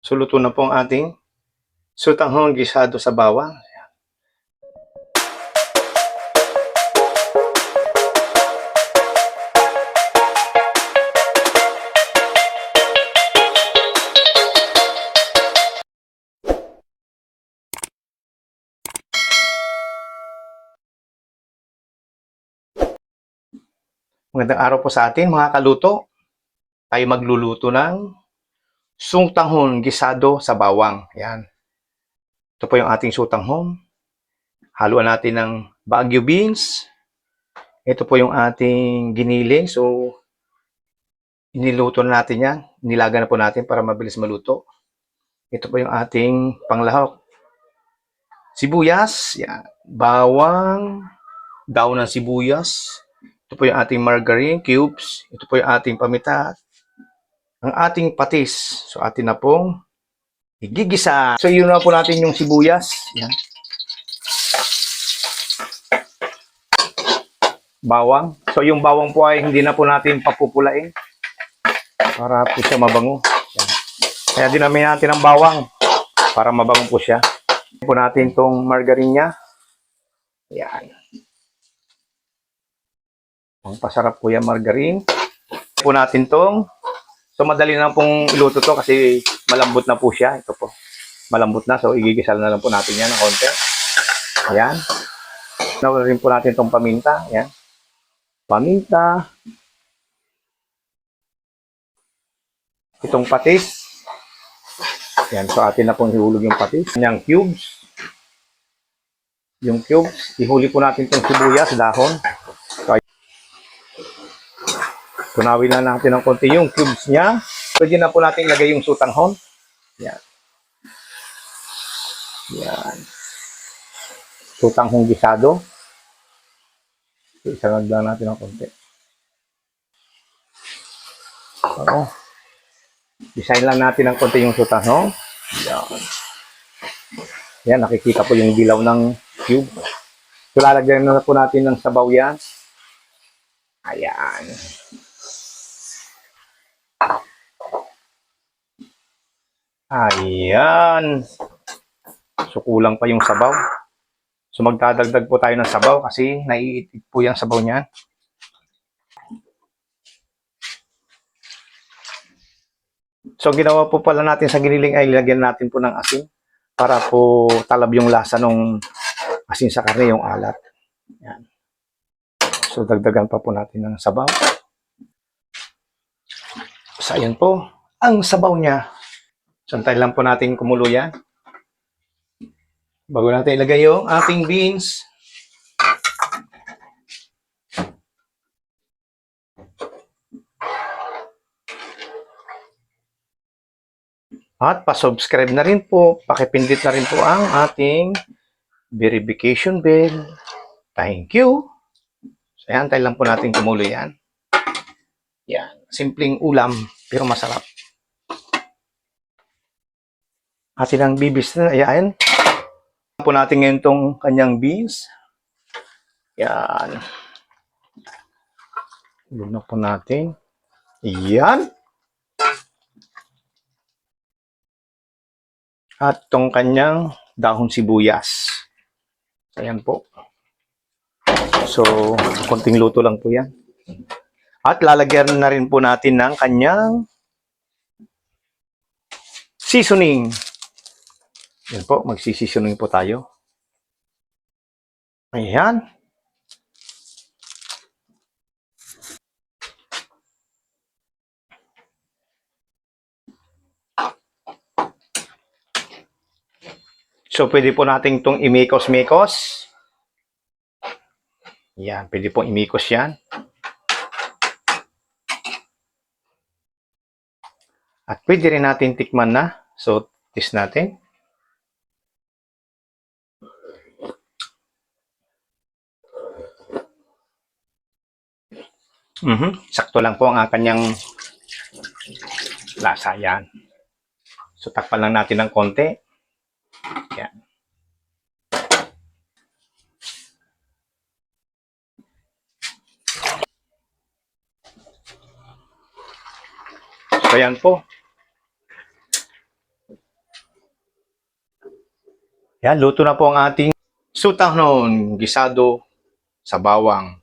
So, na po ang ating sutanghon gisado sa bawang. Magandang araw po sa atin mga kaluto. Tayo magluluto ng sungtanghon gisado sa bawang. Yan. Ito po yung ating sutanghon. Haluan natin ng Baguio beans. Ito po yung ating giniling. So, iniluto na natin yan. Nilaga na po natin para mabilis maluto. Ito po yung ating panglahok. Sibuyas. Yan. Bawang. Daon ng sibuyas. Ito po yung ating margarine cubes. Ito po yung ating paminta. Ang ating patis. So, atin na pong igigisa. So, yun na po natin yung sibuyas. Yan. Bawang. So, yung bawang po ay hindi na po natin papupulain. Para po siya mabango. Yan. Kaya dinamin natin ang bawang para mabango po siya. Po natin tong margarine. Yan. Ang pasarap po yan, margarine. Po natin tong, so madali na pong iluto to kasi malambot na po siya. Ito po, malambot na. So, igigisal na lang po natin yan ng konti. Ayan. Nawala rin po natin tong paminta. Ayan. Paminta. Itong patis. Ayan, so atin na pong ihulog yung patis. Yung cubes. Yung cubes. Ihuli po natin itong sibuyas, dahon. Tunawin na natin ng konti yung cubes niya. Pwede na po natin ilagay yung sutanghon. Yan. Yan. Sutanghong gisado. So, isagag lang natin ng konti. Oo. Design lang natin ng konti yung sutanghong. Yan. Yan, nakikita po yung dilaw ng cube. So, na po natin ng sabaw yan. Ayan. Ayan. So, kulang pa yung sabaw. So, magdadagdag po tayo ng sabaw kasi naiitig po yung sabaw niya. So, ginawa po pala natin sa giniling ay lagyan natin po ng asin para po talab yung lasa ng asin sa karne, yung alat. Yan. So, dagdagan pa po natin ng sabaw. So, ayan po. Ang sabaw niya. So, antayin lang po natin kumulo yan. Bago natin ilagay yung ating beans. At pa-subscribe na rin po, pakipindit na rin po ang ating verification bell. Thank you. So, ayan, antayin lang po natin kumulo yan. Yan. Simpleng ulam, pero masarap. Atin ang bibis na, ayan. po natin ngayon tong kanyang beans. Yan. Lunog po natin. Yan. At tong kanyang dahon sibuyas. Ayan po. So, konting luto lang po yan. At lalagyan na rin po natin ng kanyang seasoning. Yan po, magsisisoning po tayo. Ayan. So, pwede po natin itong imikos-mikos. Yan, pwede pong imikos yan. At pwede rin natin tikman na. So, test natin. Mhm. Sakto lang po ang kanyang lasa yan. So, takpan lang natin ng konti. Yan. So, yan po. Yan, luto na po ang ating sutanghon gisado sa bawang.